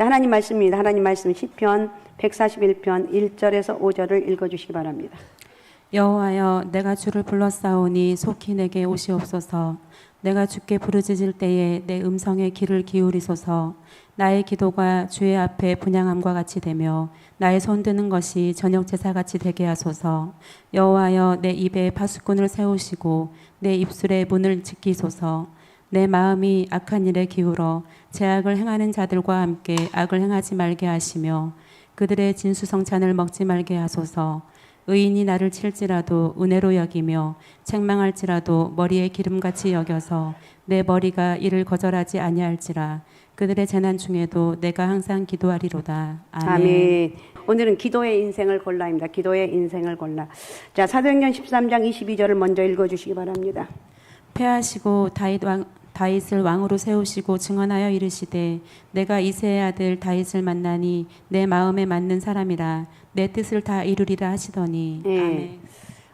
자, 하나님 말씀입니다. 하나님 말씀 시편 141편 1절에서 5절을 읽어 주시기 바랍니다. 여호와여 내가 주를 불렀사오니 속히 내게 오시옵소서 내가 주께 부르짖을 때에 내 음성에 귀를 기울이소서 나의 기도가 주의 앞에 분양함과 같이 되며 나의 손드는 것이 저녁 제사 같이 되게 하소서 여호와여 내 입에 파수꾼을 세우시고 내 입술에 문을 지키소서 내 마음이 악한 일에 기울어 제악을 행하는 자들과 함께 악을 행하지 말게 하시며 그들의 진수성찬을 먹지 말게 하소서 의인이 나를 칠지라도 은혜로 여기며 책망할지라도 머리에 기름같이 여겨서 내 머리가 이를 거절하지 아니할지라 그들의 재난 중에도 내가 항상 기도하리로다 아멘. 아멘. 오늘은 기도의 인생을 골라입니다. 기도의 인생을 골라. 자, 사도행전 13장 22절을 먼저 읽어 주시기 바랍니다. 패하시고 다윗 왕 다윗을 왕으로 세우시고 증언하여 이르시되 내가 이세의 아들 다윗을 만나니 내 마음에 맞는 사람이라 내 뜻을 다 이루리라 하시더니 예. 아멘.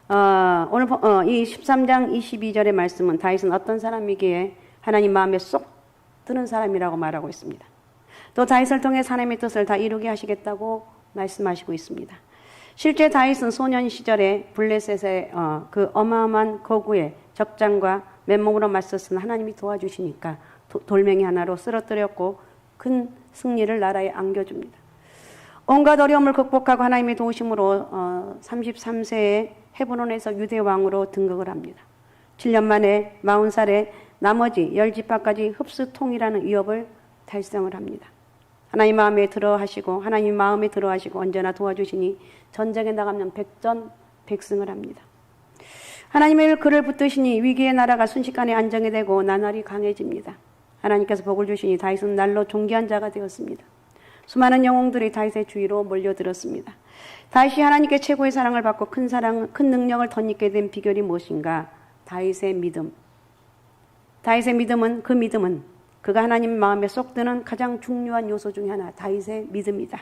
어, 오늘 보- 어, 이 13장 22절의 말씀은 다윗은 어떤 사람이기에 하나님 마음에 쏙 드는 사람이라고 말하고 있습니다. 또 다윗을 통해 하나님의 뜻을 다 이루게 하시겠다고 말씀하시고 있습니다. 실제 다윗은 소년 시절에 블레셋의 어, 그 어마어마한 거구의 적장과 맨몸으로 맞섰으나 하나님이 도와주시니까 도- 돌멩이 하나로 쓰러뜨렸고 큰 승리를 나라에 안겨줍니다. 온갖 어려움을 극복하고 하나님의 도우심으로 어, 33세에 헤브론에서 유대 왕으로 등극을 합니다. 7년 만에 40살에 나머지 열 지파까지 흡수통이라는 위협을 달성을 합니다. 하나님 마음에 들어하시고 하나님 마음에 들어하시고 언제나 도와주시니 전쟁에 나가면 백전 백승을 합니다. 하나님의 그를 붙드시니 위기의 나라가 순식간에 안정이 되고 나날이 강해집니다. 하나님께서 복을 주시니 다윗은 날로 존귀한 자가 되었습니다. 수많은 영웅들이 다윗의 주위로 몰려들었습니다. 다윗이 하나님께 최고의 사랑을 받고 큰 사랑, 큰 능력을 덧입게 된 비결이 무엇인가? 다윗의 믿음. 다윗의 믿음은 그 믿음은 그가 하나님 마음에 쏙 드는 가장 중요한 요소 중에 하나, 다윗의 믿음이다.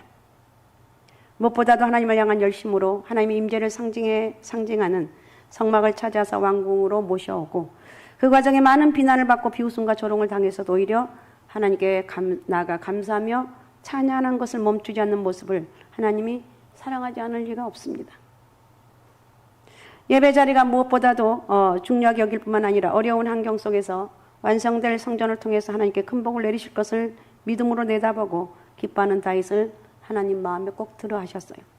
무엇보다도 하나님을 향한 열심으로 하나님의 임재를 상징해 상징하는 성막을 찾아서 왕궁으로 모셔오고 그 과정에 많은 비난을 받고 비웃음과 조롱을 당해서도 오히려 하나님께 감, 나아가 감사하며 찬양하는 것을 멈추지 않는 모습을 하나님이 사랑하지 않을 리가 없습니다. 예배 자리가 무엇보다도 어, 중요하게 여길 뿐만 아니라 어려운 환경 속에서 완성될 성전을 통해서 하나님께 큰 복을 내리실 것을 믿음으로 내다보고 기뻐하는 다윗을 하나님 마음에 꼭 들어 하셨어요.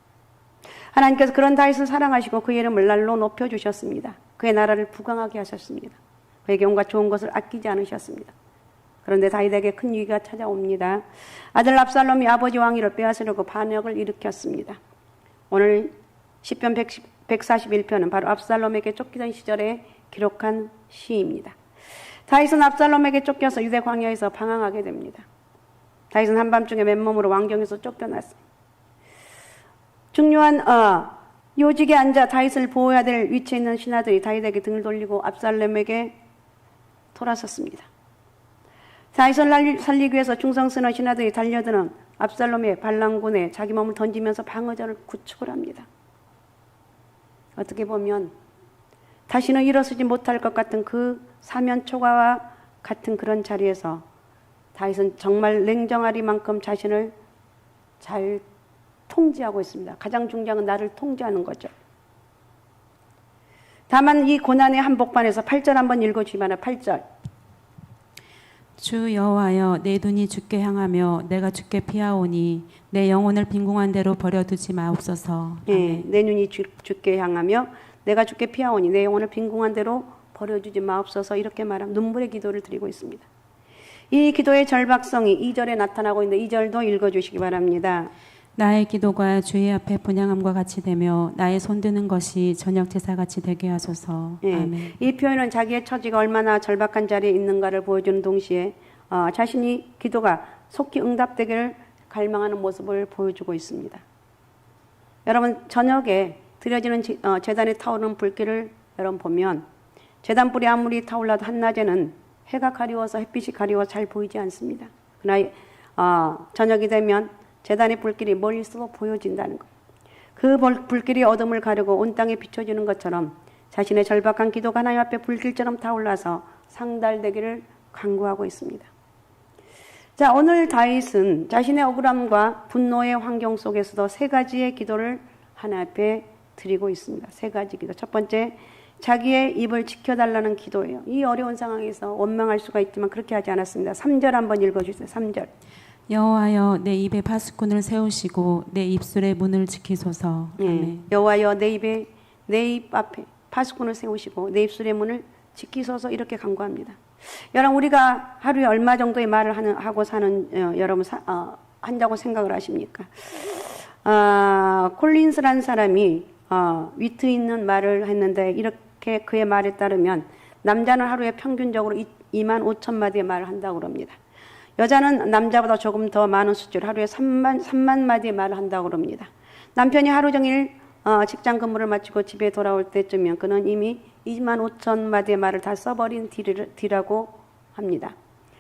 하나님께서 그런 다윗을 사랑하시고 그의 이름을 날로 높여 주셨습니다. 그의 나라를 부강하게 하셨습니다. 그에게 온갖 좋은 것을 아끼지 않으셨습니다. 그런데 다윗에게 큰 위기가 찾아옵니다. 아들 압살롬이 아버지 왕위를 빼앗으려고 반역을 일으켰습니다. 오늘 시편 141편은 바로 압살롬에게 쫓기던 시절에 기록한 시입니다. 다윗은 압살롬에게 쫓겨서 유대 광야에서 방황하게 됩니다. 다윗은 한밤중에 맨몸으로 왕경에서 쫓겨났어요. 중요한 어, 요직에 앉아 다윗을 보호해야 될 위치에 있는 신하들이 다윗에게 등을 돌리고 압살롬에게 돌아섰습니다. 다윗을 살리기 위해서 충성스러운 신하들이 달려드는 압살롬의 반란군에 자기 몸을 던지면서 방어전을 구축을 합니다. 어떻게 보면 다시는 일어서지 못할 것 같은 그 사면 초과와 같은 그런 자리에서 다윗은 정말 냉정하리만큼 자신을 잘 통제하고 있습니다. 가장 중요한 건 나를 통제하는 거죠. 다만 이 고난의 한복판에서 8절 한번 읽어주시면 8절. 주 여호와여 내 눈이 주께 향하며 내가 주께 피하오니 내 영혼을 빈궁한 대로 버려두지 마옵소서. 예, 아멘. 내 눈이 주, 주께 향하며 내가 주께 피하오니 내 영혼을 빈궁한 대로 버려주지 마옵소서 이렇게 말함 눈물의 기도를 드리고 있습니다. 이 기도의 절박성이 2절에 나타나고 있는데 2절도 읽어주시기 바랍니다. 나의 기도가 주의 앞에 분양함과 같이 되며 나의 손드는 것이 저녁 제사 같이 되게 하소서. 예, 아멘. 이 표현은 자기의 처지가 얼마나 절박한 자리에 있는가를 보여주는 동시에 어, 자신이 기도가 속히 응답되기를 갈망하는 모습을 보여주고 있습니다. 여러분 저녁에 드려지는 제- 어, 재단에 타오르는 불길을 여러분 보면 재단 불이 아무리 타올라도 한낮에는 해가 가리워서 햇빛이 가리워 잘 보이지 않습니다. 그러나 어, 저녁이 되면 재단의 불길이 멀리서 보여진다는 것. 그 불- 불길이 어둠을 가르고 온 땅에 비춰지는 것처럼 자신의 절박한 기도가 하나님 앞에 불길처럼 타올라서 상달되기를 간구하고 있습니다. 자, 오늘 다윗은 자신의 억울함과 분노의 환경 속에서도 세 가지의 기도를 하나 앞에 드리고 있습니다. 세 가지 기도. 첫 번째, 자기의 입을 지켜달라는 기도예요. 이 어려운 상황에서 원망할 수가 있지만 그렇게 하지 않았습니다. 3절 한번 읽어주세요. 3절. 여호와여 내 입에 파수꾼을 세우시고 내 입술의 문을 지키소서. 예. 아멘. 여호와여 내 입에 내 입 앞에 파수꾼을 세우시고 내 입술의 문을 지키소서 이렇게 간구합니다. 여러분 우리가 하루에 얼마 정도의 말을 하는, 하고 사는 어, 여러분 사, 어, 한다고 생각을 하십니까? 아, 콜린스라는 사람이 어, 위트 있는 말을 했는데 이렇게 그의 말에 따르면 남자는 하루에 평균적으로 2만 5천 마디의 말을 한다고 그럽니다. 여자는 남자보다 조금 더 많은 수준 하루에 3만, 3만 마디의 말을 한다고 그럽니다. 남편이 하루 종일 어, 직장 근무를 마치고 집에 돌아올 때쯤이면 그는 이미 2만 5천 마디의 말을 다 써버린 뒤라고 합니다.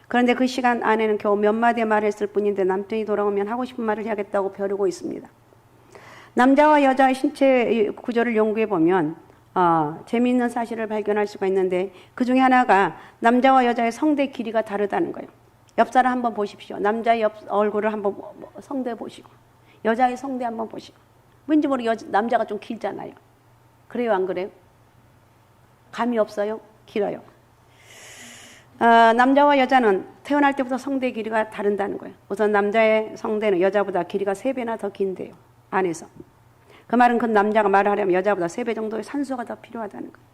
그런데 그 시간 안에는 겨우 몇 마디의 말을 했을 뿐인데 남편이 돌아오면 하고 싶은 말을 해야겠다고 벼르고 있습니다. 남자와 여자의 신체 구조를 연구해 보면 어, 재미있는 사실을 발견할 수가 있는데 그 중에 하나가 남자와 여자의 성대 길이가 다르다는 거예요. 옆 사람 한번 보십시오. 남자의 옆 얼굴을 한번 보- 보- 성대 보시고 여자의 성대 한번 보시고 왠지 모르게 여자, 남자가 좀 길잖아요. 그래요, 안 그래요? 감이 없어요? 길어요. 아, 남자와 여자는 태어날 때부터 성대 길이가 다른다는 거예요. 우선 남자의 성대는 여자보다 길이가 세 배나 더 긴데요. 안에서. 그 말은 그 남자가 말을 하려면 여자보다 세배 정도의 산소가 더 필요하다는 거예요.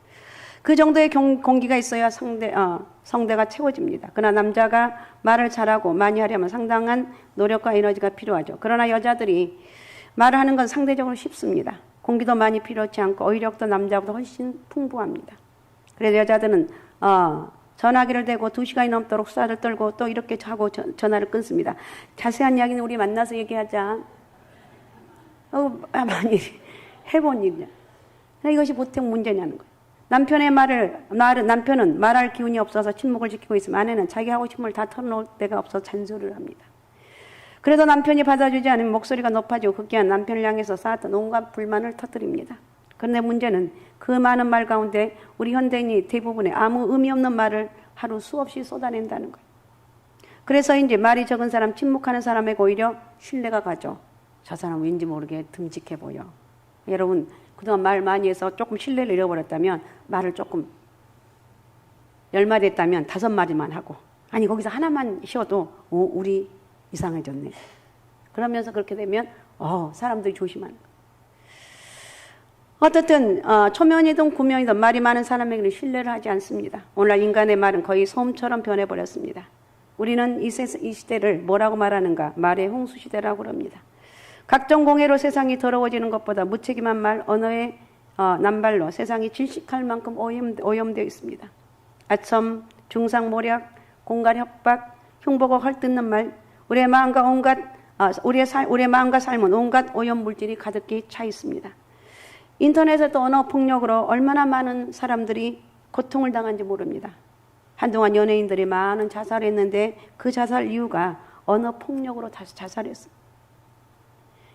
그 정도의 경- 공기가 있어야 성대, 어, 성대가 채워집니다. 그러나 남자가 말을 잘하고 많이 하려면 상당한 노력과 에너지가 필요하죠. 그러나 여자들이 말을 하는 건 상대적으로 쉽습니다. 공기도 많이 필요치 않고 어휘력도 남자보다 훨씬 풍부합니다. 그래서 여자들은 어, 전화기를 대고 두 시간이 넘도록 수다를 떨고 또 이렇게 하고 전- 전화를 끊습니다. 자세한 이야기는 우리 만나서 얘기하자. 어, 아, 많이 해본 일이야. 그러니까 이것이 보통 문제냐는 거예요. 남편의 말을, 남편은 말할 기운이 없어서 침묵을 지키고 있으면 아내는 자기 하고 싶은 말다 털어놓을 데가 없어 잔소리를 합니다. 그래도 남편이 받아주지 않으면 목소리가 높아지고 급기야 남편을 향해서 쌓았던 온갖 불만을 터뜨립니다. 그런데 문제는 그 많은 말 가운데 우리 현대인이 대부분의 아무 의미 없는 말을 하루 수없이 쏟아낸다는 거예요. 그래서 이제 말이 적은 사람, 침묵하는 사람에게 오히려 신뢰가 가죠. 저 사람 왠지 모르게 듬직해 보여. 여러분, 그동안 말 많이 해서 조금 신뢰를 잃어버렸다면 말을 조금 열 마디 했다면 다섯 마디만 하고 아니 거기서 하나만 쉬어도 오, 우리 이상해졌네. 그러면서 그렇게 되면 어, 사람들이 거예요. 어떻든 어, 초면이든 구면이든 말이 많은 사람에게는 신뢰를 하지 않습니다. 오늘날 인간의 말은 거의 소음처럼 변해버렸습니다. 우리는 이, 세, 이 시대를 뭐라고 말하는가? 말의 홍수 시대라고 합니다. 각종 공해로 세상이 더러워지는 것보다 무책임한 말, 언어의 어, 남발로 세상이 질식할 만큼 오염, 오염되어 있습니다. 아첨, 중상모략, 공갈 협박, 흉보고 헐뜯는 말, 우리의 마음과 온갖 아, 우리의, 살, 우리의 마음과 삶은 온갖 오염 물질이 가득히 차 있습니다. 인터넷에도 언어 폭력으로 얼마나 많은 사람들이 고통을 당한지 모릅니다. 한동안 연예인들이 많은 자살했는데 그 자살 이유가 언어 폭력으로 다시 자살했습니다.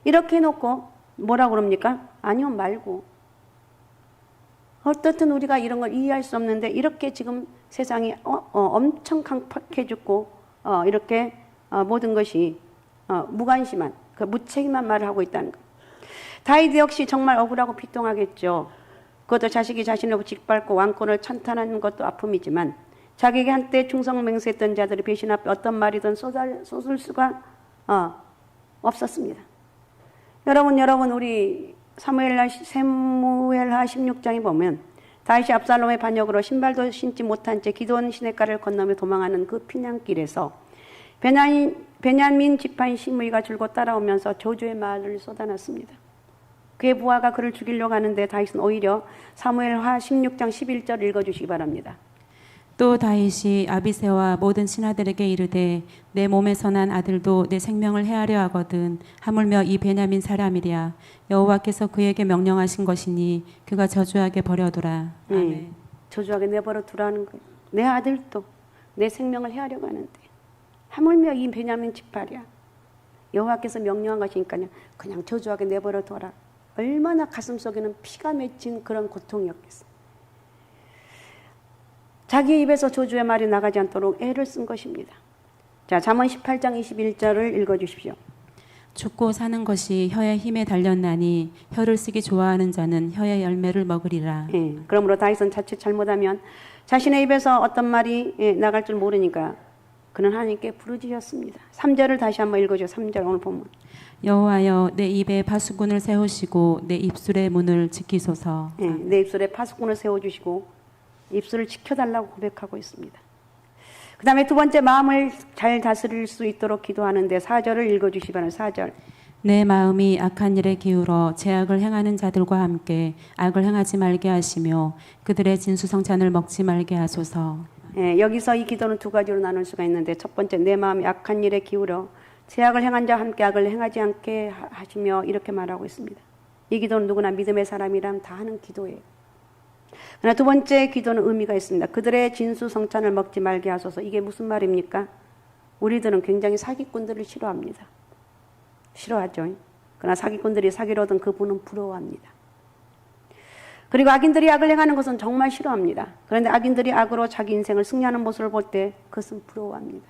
이렇게 해놓고 뭐라 그럽니까? 아니요 말고. 어떻든 우리가 이런 걸 이해할 수 없는데 이렇게 지금 세상이 어, 어, 엄청 강팍해졌고 어, 이렇게 어, 모든 것이 어, 무관심한 그 무책임한 말을 하고 있다는 것. 다이드 역시 정말 억울하고 비통하겠죠. 그것도 자식이 자신을 짓밟고 왕권을 찬탄하는 것도 아픔이지만 자기에게 한때 충성 맹세했던 자들이 배신 앞에 어떤 말이든 쏟을 수가 어, 없었습니다. 여러분, 여러분, 우리 사무엘하, 세무엘하 16장에 보면 다윗이 압살롬의 반역으로 신발도 신지 못한 채 기도원 시냇가를 건너며 도망하는 그 피난길에서 베냐민, 베냐민 지파인 시므이가 줄곧 따라오면서 저주의 말을 쏟아놨습니다. 그의 부하가 그를 죽이려고 하는데 다윗은 오히려 사무엘하 16장 11절 읽어주시기 바랍니다. 또 다윗이 아비새와 모든 신하들에게 이르되 내 몸에서 난 아들도 내 생명을 해하려 하거든 하물며 이 베냐민 사람이랴 여호와께서 그에게 명령하신 것이니 그가 저주하게 버려두라 아멘. 네, 저주하게 내버려 두라는 거예요. 내 아들도 내 생명을 해하려고 하는데 하물며 이 베냐민 지파랴 여호와께서 명령한 것이니까요. 그냥 저주하게 내버려 둬라. 얼마나 가슴 속에는 피가 맺힌 그런 고통이었겠어요. 자기 입에서 저주의 말이 나가지 않도록 애를 쓴 것입니다. 자, 잠언 18장 21절을 읽어 주십시오. 죽고 사는 것이 혀의 힘에 달렸나니 혀를 쓰기 좋아하는 자는 혀의 열매를 먹으리라. 예, 그러므로 다윗은 자칫 잘못하면 자신의 입에서 어떤 말이 예, 나갈 줄 모르니까 그는 하나님께 부르짖었습니다. 3절을 다시 한번 읽어줘. 3절 오늘 본문. 여호와여 내 입에 파수꾼을 세우시고 내 입술의 문을 지키소서. 예, 내 입술에 파수꾼을 세워 주시고 입술을 지켜달라고 고백하고 있습니다. 그 다음에 두 번째 마음을 잘 다스릴 수 있도록 기도하는데 4절을 읽어주시 바랍니다. 4절. 내 마음이 악한 일에 기울어 제약을 행하는 자들과 함께 악을 행하지 말게 하시며 그들의 진수성찬을 먹지 말게 하소서. 예, 여기서 이 기도는 두 가지로 나눌 수가 있는데 첫 번째 내 마음이 악한 일에 기울어 제약을 행한 자와 함께 악을 행하지 않게 하- 하시며 이렇게 말하고 있습니다. 이 기도는 누구나 믿음의 사람이라면 다 하는 기도예요. 그러나 두 번째 기도는 의미가 있습니다. 그들의 진수 성찬을 먹지 말게 하소서. 이게 무슨 말입니까? 우리들은 굉장히 사기꾼들을 싫어합니다. 싫어하죠. 그러나 사기꾼들이 사기를 얻은 그분은 부러워합니다. 그리고 악인들이 악을 행하는 것은 정말 싫어합니다. 그런데 악인들이 악으로 자기 인생을 승리하는 모습을 볼 때 그것은 부러워합니다.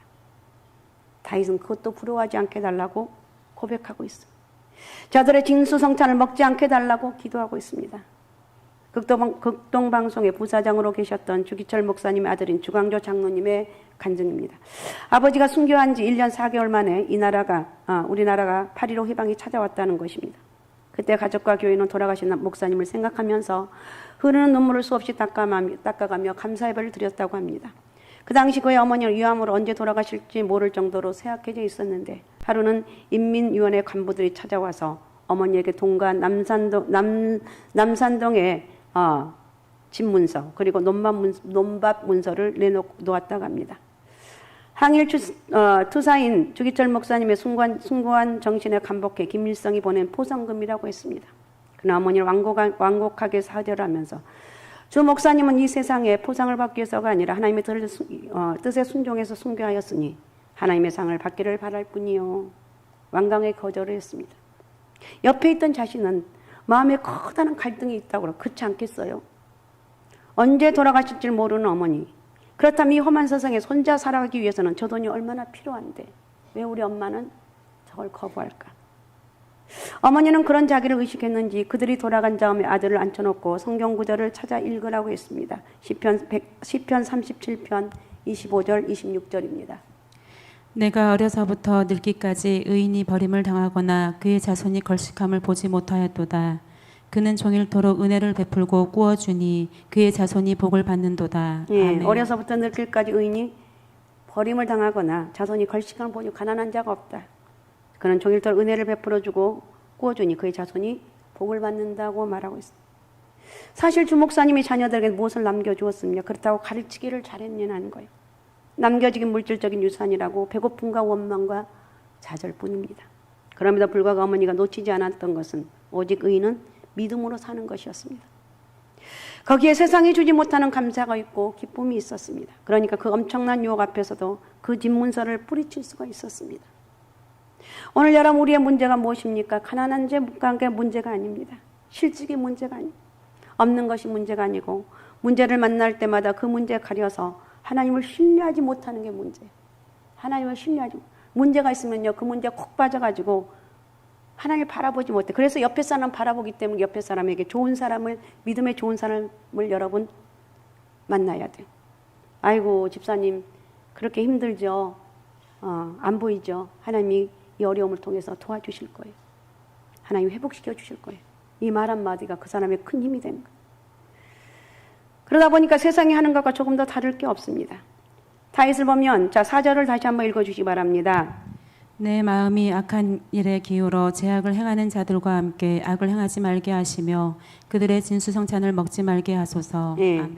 다윗은 그것도 부러워하지 않게 달라고 고백하고 있습니다. 저들의 진수 성찬을 먹지 않게 달라고 기도하고 있습니다. 극동, 극동방 송의 부사장으로 계셨던 주기철 목사님의 아들인 주광조 장로님의 간증입니다. 아버지가 순교한 지 1년 4개월 만에 이 나라가, 아, 우리나라가 8.15 해방이 찾아왔다는 것입니다. 그때 가족과 교인은 돌아가신 목사님을 생각하면서 흐르는 눈물을 수없이 닦아가며, 닦아가며 감사 예배를 드렸다고 합니다. 그 당시 그의 어머니는 위암으로 언제 돌아가실지 모를 정도로 쇠약해져 있었는데 하루는 인민위원회 간부들이 찾아와서 어머니에게 동간 남산동 남 남산동에 어, 집문서 그리고 논밥, 문, 논밥 문서를 내놓았다고 합니다. 항일 투, 어, 투사인 주기철 목사님의 숭고한, 숭고한 정신에 감복해 김일성이 보낸 포상금이라고 했습니다. 그러나 어머니를 완곡하, 완곡하게 사절하면서 주 목사님은 이 세상에 포상을 받기 위해서가 아니라 하나님의 순- 어, 뜻에 순종해서 순교하였으니 하나님의 상을 받기를 바랄 뿐이요. 완강하게 거절을 했습니다. 옆에 있던 자신은 마음에 커다란 갈등이 있다고 그렇지 않겠어요? 언제 돌아가실지 모르는 어머니. 그렇다면 이 험한 세상에 혼자 살아가기 위해서는 저 돈이 얼마나 필요한데 왜 우리 엄마는 저걸 거부할까? 어머니는 그런 자기를 의식했는지 그들이 돌아간 다음에 아들을 앉혀놓고 성경 구절을 찾아 읽으라고 했습니다. 시편 100, 시편 37편 25절 26절입니다. 내가 어려서부터 늙기까지 의인이 버림을 당하거나 그의 자손이 걸식함을 보지 못하였도다. 그는 종일토록 은혜를 베풀고 꾸어주니 그의 자손이 복을 받는도다. 예, 아멘. 어려서부터 늙길까지 의인이 버림을 당하거나 자손이 걸식함을 보니 가난한 자가 없다. 그는 종일토록 은혜를 베풀어주고 꾸어주니 그의 자손이 복을 받는다고 말하고 있습니다. 사실 주 목사님이 자녀들에게 무엇을 남겨주었습니까? 그렇다고 가르치기를 잘했냐는 거예요. 남겨지긴 물질적인 유산이라고 배고픔과 원망과 좌절뿐입니다. 그럼에도 불구하고 어머니가 놓치지 않았던 것은 오직 의인은 믿음으로 사는 것이었습니다. 거기에 세상이 주지 못하는 감사가 있고 기쁨이 있었습니다. 그러니까 그 엄청난 유혹 앞에서도 그 집문서를 뿌리칠 수가 있었습니다. 오늘 여러분 우리의 문제가 무엇입니까? 가난한 제 관계 문제가 아닙니다. 실직이 문제가 아닙니다. 없는 것이 문제가 아니고 문제를 만날 때마다 그 문제에 가려서 하나님을 신뢰하지 못하는 게 문제. 하나님을 신뢰하지 못- 문제가 있으면요 그 문제에 콕 빠져가지고 하나님을 바라보지 못해. 그래서 옆에 사람 바라보기 때문에 옆에 사람에게 좋은 사람을 믿음의 좋은 사람을 여러분 만나야 돼요. 아이고 집사님 그렇게 힘들죠. 어, 안 보이죠. 하나님이 이 어려움을 통해서 도와주실 거예요. 하나님 회복시켜 주실 거예요. 이 말 한마디가 그 사람의 큰 힘이 되는 거예요. 그러다 보니까 세상이 하는 것과 조금 더 다를 게 없습니다. 다윗을 보면 자 사절을 다시 한번 읽어주시기 바랍니다. 내 마음이 악한 일에 기울어 제약을 행하는 자들과 함께 악을 행하지 말게 하시며 그들의 진수성찬을 먹지 말게 하소서. 예. 아멘.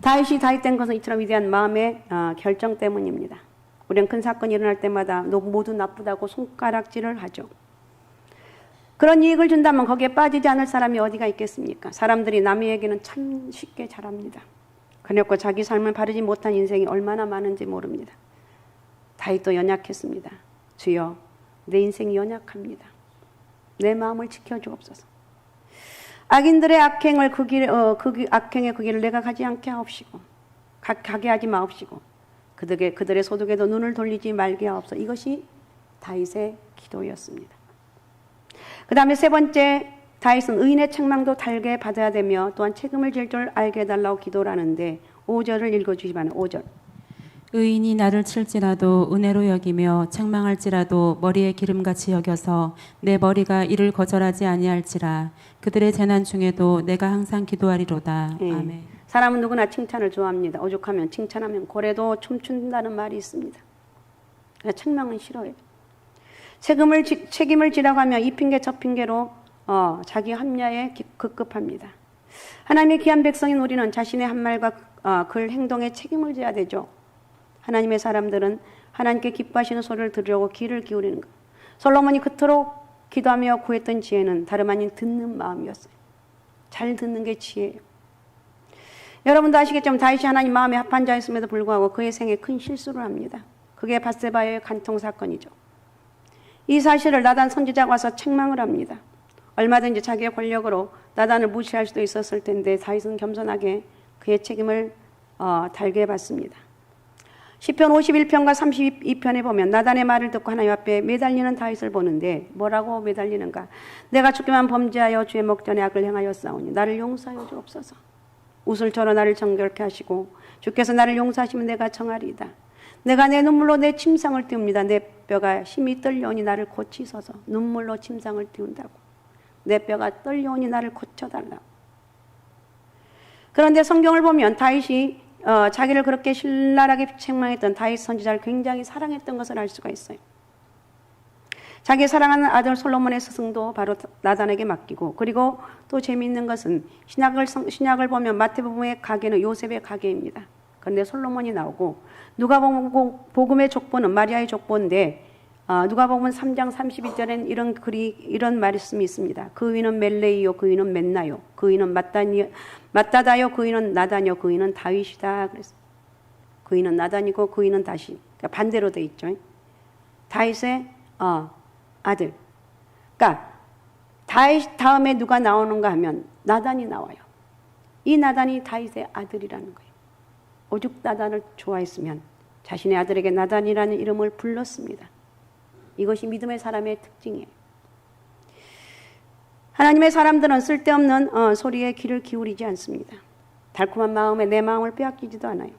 다윗이 다윗된 것은 이처럼 위대한 마음의 어, 결정 때문입니다. 우리는 큰 사건이 일어날 때마다 너 모두 나쁘다고 손가락질을 하죠. 그런 이익을 준다면 거기에 빠지지 않을 사람이 어디가 있겠습니까? 사람들이 남의 얘기는 참 쉽게 잘합니다. 그랬고 자기 삶을 바르지 못한 인생이 얼마나 많은지 모릅니다. 다윗도 연약했습니다. 주여, 내 인생이 연약합니다. 내 마음을 지켜주옵소서. 악인들의 악행을 그 길, 어, 그 길- 악행의 그 길을 내가 가지 않게 하옵시고, 가, 가게 하지 마옵시고, 그들의 그들의 소득에도 눈을 돌리지 말게 하옵소. 이것이 다윗의 기도였습니다. 그 다음에 세 번째 다윗은 의인의 책망도 달게 받아야 되며 또한 책임을 질 줄 알게 해달라고 기도를 하는데 5절을 읽어주시면 5절 의인이 나를 칠지라도 은혜로 여기며 책망할지라도 머리에 기름같이 여겨서 내 머리가 이를 거절하지 아니할지라 그들의 재난 중에도 내가 항상 기도하리로다. 예. 아멘. 사람은 누구나 칭찬을 좋아합니다. 오죽하면 칭찬하면 고래도 춤춘다는 말이 있습니다. 그러니까 책망은 싫어요. 책임을 지, 책임을 하면 이 핑계 저 핑계로 어, 자기 합리화에 기- 급급합니다. 하나님의 귀한 백성인 우리는 자신의 한 말과 어, 글 행동에 책임을 져야 되죠. 하나님의 사람들은 하나님께 기뻐하시는 소리를 들으려고 귀를 기울이는 것. 솔로몬이 그토록 기도하며 구했던 지혜는 다름 아닌 듣는 마음이었어요. 잘 듣는 게 지혜예요. 여러분도 아시겠지만 다윗이 하나님 마음에 합한 자였음에도 불구하고 그의 생에 큰 실수를 합니다. 그게 바세바의 간통 사건이죠. 이 사실을 나단 선지자가 와서 책망을 합니다. 얼마든지 자기의 권력으로 나단을 무시할 수도 있었을 텐데 다윗은 겸손하게 그의 책임을 어, 달게 받습니다. 시편 51편과 32편에 보면 나단의 말을 듣고 하나님 앞에 매달리는 다윗을 보는데 뭐라고 매달리는가? 내가 죽기만 범죄하여 주의 목전에 악을 행하여 싸우니 나를 용서하여 주옵소서. 우슬처럼 나를 정결케 하시고 주께서 나를 용서하시면 내가 정하리이다. 내가 내 눈물로 내 침상을 띄웁니다. 내 뼈가 힘이 떨려오니 나를 고치소서. 눈물로 침상을 띄운다고. 내 뼈가 떨려오니 나를 고쳐달라고. 그런데 성경을 보면 다윗이 어, 자기를 그렇게 신랄하게 책망했던 다윗 선지자를 굉장히 사랑했던 것을 알 수가 있어요. 자기 사랑하는 아들 솔로몬의 스승도 바로 나단에게 맡기고 그리고 또 재미있는 것은 신약을 성- 신약을 보면 마태복음의 가게는 요셉의 가게입니다. 그런데 솔로몬이 나오고 누가복음 복음의 족보는 마리아의 족보인데 아, 누가복음 3장 32절엔 이런 글이 이런 말씀이 있습니다. 그 위는 멜레이요, 그 위는 맨나요, 그 위는 마따니 마따다요, 그 위는 나다뇨, 그 위는 다윗이다. 그랬어요. 그 위는 나단이고 그 위는 다시 그러니까 반대로 돼 있죠. 다윗의 어, 아들. 그러니까 다윗 다음에 누가 나오는가 하면 나단이 나와요. 이 나단이 다윗의 아들이라는 거예요. 오죽 나단을 좋아했으면 자신의 아들에게 나단이라는 이름을 불렀습니다. 이것이 믿음의 사람의 특징이에요. 하나님의 사람들은 쓸데없는 어, 소리에 귀를 기울이지 않습니다. 달콤한 마음에 내 마음을 빼앗기지도 않아요.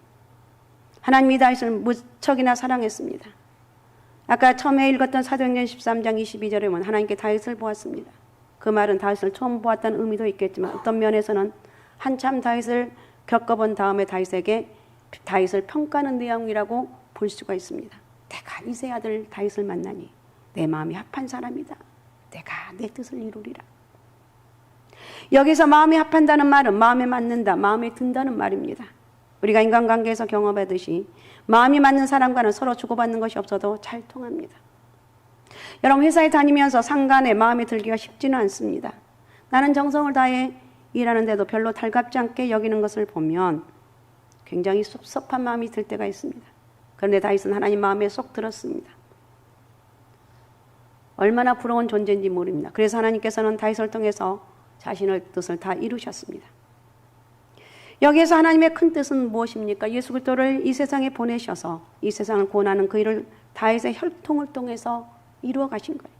하나님이 다윗을 무척이나 사랑했습니다. 아까 처음에 읽었던 사도행전 13장 22절에 보면 하나님께 다윗을 보았습니다. 그 말은 다윗을 처음 보았다는 의미도 있겠지만 어떤 면에서는 한참 다윗을 겪어본 다음에 다윗에게 다윗을 평가하는 내용이라고 볼 수가 있습니다. 내가 이세 아들 다윗을 만나니 내 마음이 합한 사람이다. 내가 내 뜻을 이루리라. 여기서 마음이 합한다는 말은 마음에 맞는다, 마음에 든다는 말입니다. 우리가 인간관계에서 경험하듯이 마음이 맞는 사람과는 서로 주고받는 것이 없어도 잘 통합니다. 여러분 회사에 다니면서 상간에 마음에 들기가 쉽지는 않습니다. 나는 정성을 다해 일하는데도 별로 달갑지 않게 여기는 것을 보면 굉장히 섭섭한 마음이 들 때가 있습니다. 그런데 다윗은 하나님 마음에 쏙 들었습니다. 얼마나 부러운 존재인지 모릅니다. 그래서 하나님께서는 다윗을 통해서 자신의 뜻을 다 이루셨습니다. 여기에서 하나님의 큰 뜻은 무엇입니까? 예수 그리스도를 이 세상에 보내셔서 이 세상을 구원하는 그 일을 다윗의 혈통을 통해서 이루어 가신 거예요.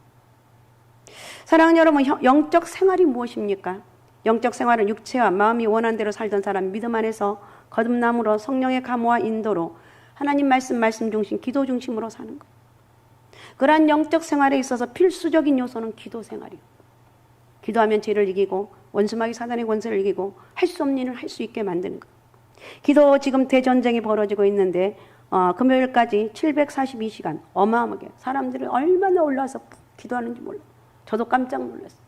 사랑하는 여러분, 형- 영적 생활이 무엇입니까? 영적 생활은 육체와 마음이 원한 대로 살던 사람 믿음 안에서 거듭남으로 성령의 감화와 인도로 하나님 말씀 말씀 중심, 기도 중심으로 사는 거예요. 그러한 영적 생활에 있어서 필수적인 요소는 기도 생활이에요. 기도하면 죄를 이기고 원수마귀 사단의 권세를 이기고 할 수 없는 일을 할 수 있게 만드는 것. 기도 지금 대전쟁이 벌어지고 있는데 어, 금요일까지 742시간 어마어마하게 사람들이 얼마나 올라와서 기도하는지 몰라. 저도 깜짝 놀랐어요.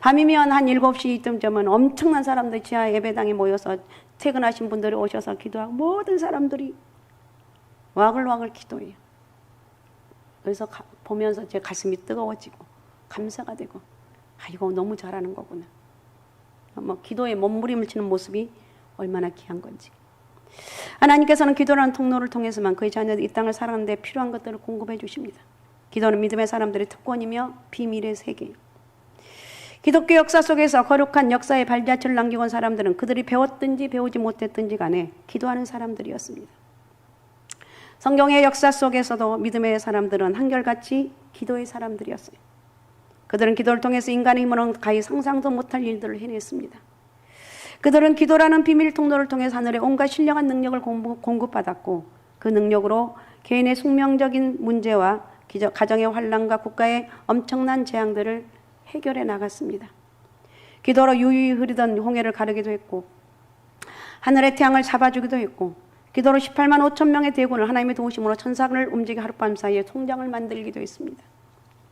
밤이면 한 7시 이쯤쯤은 엄청난 사람들 지하 예배당에 모여서 퇴근하신 분들이 오셔서 기도하고 모든 사람들이 와글와글 기도해요. 그래서 가- 보면서 제 가슴이 뜨거워지고 감사가 되고 아 이거 너무 잘하는 거구나. 뭐 기도에 몸부림을 치는 모습이 얼마나 귀한 건지. 하나님께서는 기도라는 통로를 통해서만 그의 자녀들 이 땅을 살아가는 데 필요한 것들을 공급해 주십니다. 기도는 믿음의 사람들의 특권이며 비밀의 세계예요. 기독교 역사 속에서 거룩한 역사의 발자취를 남기고 온 사람들은 그들이 배웠든지 배우지 못했든지 간에 기도하는 사람들이었습니다. 성경의 역사 속에서도 믿음의 사람들은 한결같이 기도의 사람들이었어요. 그들은 기도를 통해서 인간의 힘으로는 가히 상상도 못할 일들을 해냈습니다. 그들은 기도라는 비밀 통로를 통해서 하늘의 온갖 신령한 능력을 공급받았고 그 능력으로 개인의 숙명적인 문제와 가정의 환란과 국가의 엄청난 재앙들을 해결해 나갔습니다. 기도로 유유히 흐르던 홍해를 가르기도 했고 하늘의 태양을 잡아주기도 했고 기도로 18만 5천 명의 대군을 하나님의 도우심으로 천사를 움직여 하룻밤 사이에 통장을 만들기도 했습니다.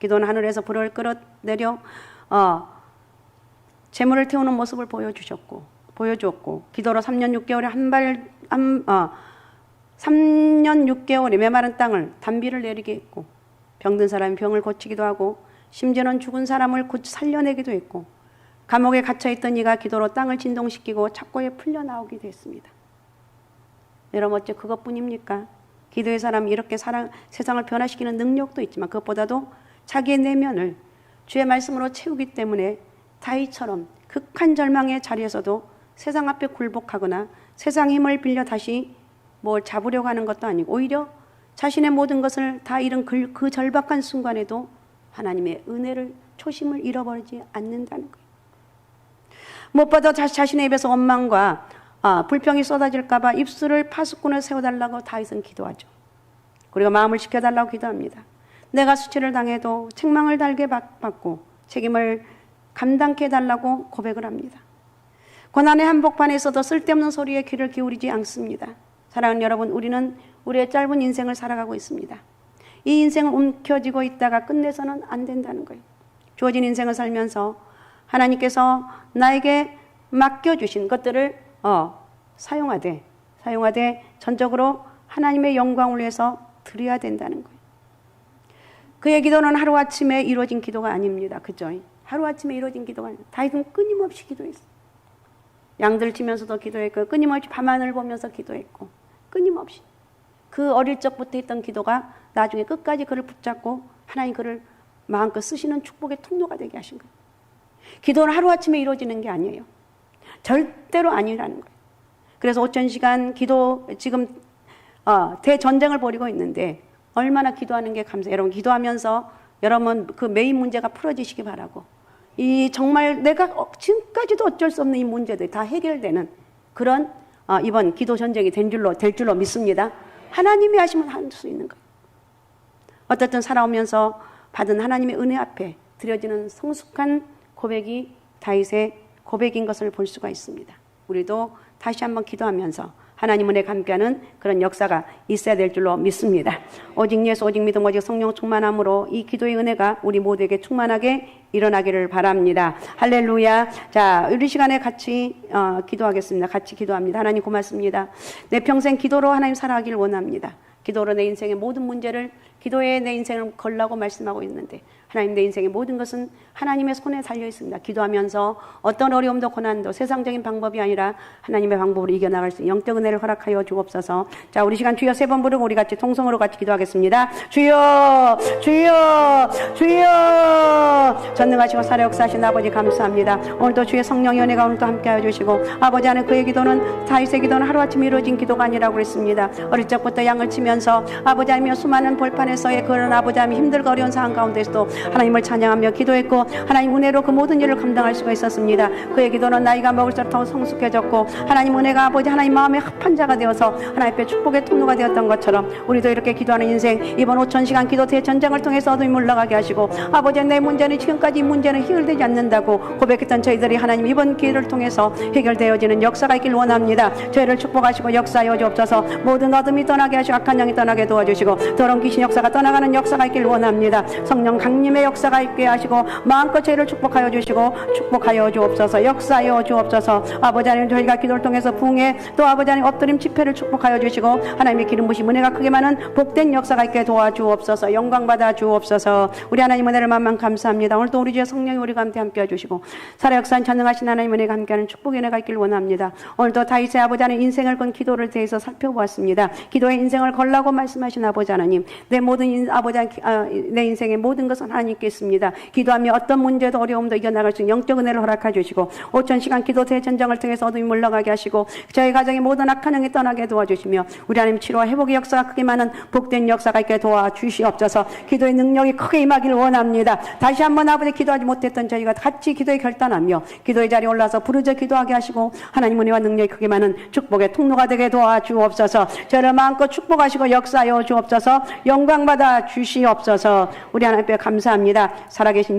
기도는 하늘에서 불을 끌어내려 어, 재물을 태우는 모습을 보여주셨고 보여주었고 기도로 3년 6개월에 한발 한, 어, 3년 6개월에 메마른 땅을 단비를 내리게 했고 병든 사람이 병을 고치기도 하고 심지어는 죽은 사람을 곧 살려내기도 했고 감옥에 갇혀 있던 이가 기도로 땅을 진동시키고 착고에 풀려 나오기도 했습니다. 여러분 어째 그것뿐입니까? 기도의 사람이 이렇게 사랑, 세상을 변화시키는 능력도 있지만 그것보다도 자기의 내면을 주의 말씀으로 채우기 때문에 다이처럼 극한 절망의 자리에서도 세상 앞에 굴복하거나 세상 힘을 빌려 다시 뭘 잡으려고 하는 것도 아니고 오히려 자신의 모든 것을 다 잃은 그, 그 절박한 순간에도 하나님의 은혜를 초심을 잃어버리지 않는다는 거예요. 무엇보다 자, 자신의 입에서 원망과 아, 불평이 쏟아질까봐 입술을 파수꾼을 세워달라고 다윗은 기도하죠. 그리고 마음을 지켜달라고 기도합니다. 내가 수치를 당해도 책망을 달게 받- 받고 책임을 감당케 해달라고 고백을 합니다. 고난의 한복판에서도 쓸데없는 소리에 귀를 기울이지 않습니다. 사랑하는 여러분, 우리는 우리의 짧은 인생을 살아가고 있습니다. 이 인생을 움켜쥐고 있다가 끝내서는 안 된다는 거예요. 주어진 인생을 살면서 하나님께서 나에게 맡겨주신 것들을 어, 사용하되, 사용하되 전적으로 하나님의 영광을 위해서 드려야 된다는 거예요. 그의 기도는 하루아침에 이루어진 기도가 아닙니다. 그죠? 하루아침에 이루어진 기도가 아닙니다. 다윗은 끊임없이 기도했어요. 양들 치면서도 기도했고 끊임없이 밤하늘 보면서 기도했고 그 어릴 적부터 했던 기도가 나중에 끝까지 그를 붙잡고 하나님 그를 마음껏 쓰시는 축복의 통로가 되게 하신 거예요. 기도는 하루아침에 이루어지는 게 아니에요. 절대로 아니라는 거예요. 그래서 5천 시간 기도 지금 어, 대전쟁을 벌이고 있는데 얼마나 기도하는 게 감사해요. 여러분 기도하면서 여러분 그 메인 문제가 풀어지시기 바라고 이 정말 내가 어, 지금까지도 어쩔 수 없는 이 문제들이 다 해결되는 그런 어, 이번 기도 전쟁이 된 줄로 될 줄로 믿습니다. 하나님이 하시면 할 수 있는 거예요. 어쨌든 살아오면서 받은 하나님의 은혜 앞에 드려지는 성숙한 고백이 다윗의 고백인 것을 볼 수가 있습니다. 우리도 다시 한번 기도하면서 하나님 은혜 함께하는 그런 역사가 있어야 될 줄로 믿습니다. 오직 예수, 오직 믿음, 오직 성령 충만함으로 이 기도의 은혜가 우리 모두에게 충만하게 일어나기를 바랍니다. 할렐루야. 자, 우리 시간에 같이 어, 기도하겠습니다. 같이 기도합니다. 하나님 고맙습니다. 내 평생 기도로 하나님 살아가길 원합니다. 기도로 내 인생의 모든 문제를 기도에 내 인생을 걸라고 말씀하고 있는데 하나님 내 인생의 모든 것은 하나님의 손에 달려 있습니다. 기도하면서 어떤 어려움도 고난도 세상적인 방법이 아니라 하나님의 방법으로 이겨나갈 수 있는 영적 은혜를 허락하여 주옵소서. 자, 우리 시간 주여 세 번 부르고 우리 같이 통성으로 같이 기도하겠습니다. 주여, 주여, 주여. 전능하시고 살아 역사하신 아버지 감사합니다. 오늘도 주의 성령의 은혜가 오늘도 함께하여 주시고 아버지 안에 그의 기도는 다윗의 기도는 하루아침에 이루어진 기도가 아니라고 그랬습니다. 어릴 적부터 양을 치면서 아버지 하며 수많은 볼판에서의 그런 아버지 하며 힘들고 어려운 상황 가운데서도 하나님을 찬양하며 기도했고 하나님 은혜로 그 모든 일을 감당할 수가 있었습니다. 그의 기도는 나이가 먹을수록 더 성숙해졌고 하나님 은혜가 아버지 하나님 마음의 합한 자가 되어서 하나님 앞에 축복의 통로가 되었던 것처럼 우리도 이렇게 기도하는 인생 이번 5천 시간 기도 대전쟁을 통해서 어둠이 물러가게 하시고 아버지 내 문제는 지금까지 이 문제는 해결되지 않는다고 고백했던 저희들이 하나님 이번 기회를 통해서 해결되어지는 역사가 있길 원합니다. 저희를 축복하시고 역사하여 주옵소서 모든 어둠이 떠나게 하시고 악한 영이 떠나게 도와주시고 더러운 귀신 역사가 떠나가는 역사가 있길 원합니다. 성령 강림의 역사가 있게 하시고 마 음껏 저희를 축복하여 주시고 축복하여 주옵소서 역사하여 주옵소서 아버지 하나님 저희가 기도를 통해서 붕에 또 아버지 하나님 엎드림 집회를 축복하여 주시고 하나님의 기름 부심 은혜가 크게 많은 복된 역사가 있게 도와주옵소서 영광 받아 주옵소서 우리 하나님 은혜를 만만 감사합니다 오늘도 또 우리 주의 성령이 우리가 함께 함께 해주시고 살아 역사한 전능하신 하나님 은혜가 함께하는 축복의 은혜가 있길 원합니다. 오늘도 다윗의 아버지 하나님 인생을 건 기도를 대해서 살펴보았습니다. 기도의 인생을 걸라고 말씀하신 아버지 하나님 내 모든 인, 아버지 하- 아, 내 인생의 모든 것은 하나님께 있습니다. 기도하며 어떤 문제도 어려움도 이겨나갈 수 있는 영적 은혜를 허락해 주시고 5천 시간 기도 대전쟁을 통해서 어둠이 물러가게 하시고 저희 가정의 모든 악한 영이 떠나게 도와주시며 우리 하나님 치료와 회복의 역사가 크게 많은 복된 역사가 있게 도와주시옵소서 기도의 능력이 크게 임하기를 원합니다. 다시 한번 아버지 기도하지 못했던 저희가 같이 기도에 결단하며 기도의 자리에 올라서 부르짖어 기도하게 하시고 하나님 은혜와 능력이 크게 많은 축복의 통로가 되게 도와주옵소서 저를 마음껏 축복하시고 역사하여 주옵소서 영광 받아 주시옵소서 우리 하나님께 감사합니다. 살아계신